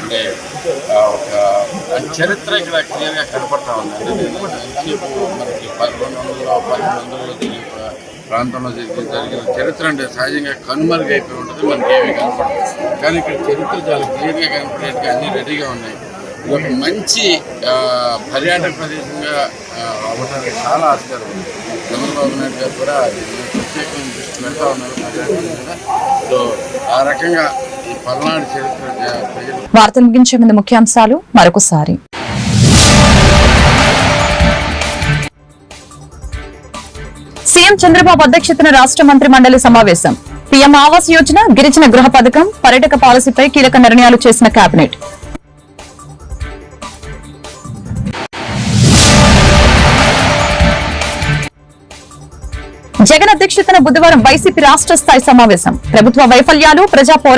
అంటే ఒక చరిత్ర ఇక్కడ క్లియర్గా కనపడతా ఉంది. అంటే ఎంతసేపు మనకి పదకొండు వందల పన్నెండు వందల జరిగిన ప్రాంతంలో జరిగిన జరిగిన చరిత్ర అంటే సహజంగా కనుమరుగైపోయి ఉంటుంది మనకి ఏమీ కనపడదు. కానీ ఇక్కడ చరిత్ర చాలా క్లియర్గా కనపడేట్టుగా అన్నీ రెడీగా ఉన్నాయి. ఒక మంచి పర్యాటక ప్రదేశంగా అవ్వడానికి చాలా ఆస్కారం ఉంది. చంద్రబాబు నాయుడు గారు కూడా ప్రత్యేకంగా దృష్టి పెడతా ఉన్నారు పర్యాటకం కూడా. సో ఆ రకంగా వార్తలు ముగించే ముందు ముఖ్యాంశాలు మరొకసారి. సీఎం చంద్రబాబు అధ్యక్షతన రాష్ట్ర మంత్రి మండలి సమావేశం. పీఎం ఆవాస్ యోజన గిరిజన గృహ పథకం పర్యాటక పాలసీపై కీలక నిర్ణయాలు చేసిన కేబినెట్ జగన్ అధ్యక్షతన బుధవారం వైసీపీ రాష్ట్ర స్థాయి సమావేశం. ప్రభుత్వ వైఫల్యాలు ప్రజా పోరాటాలు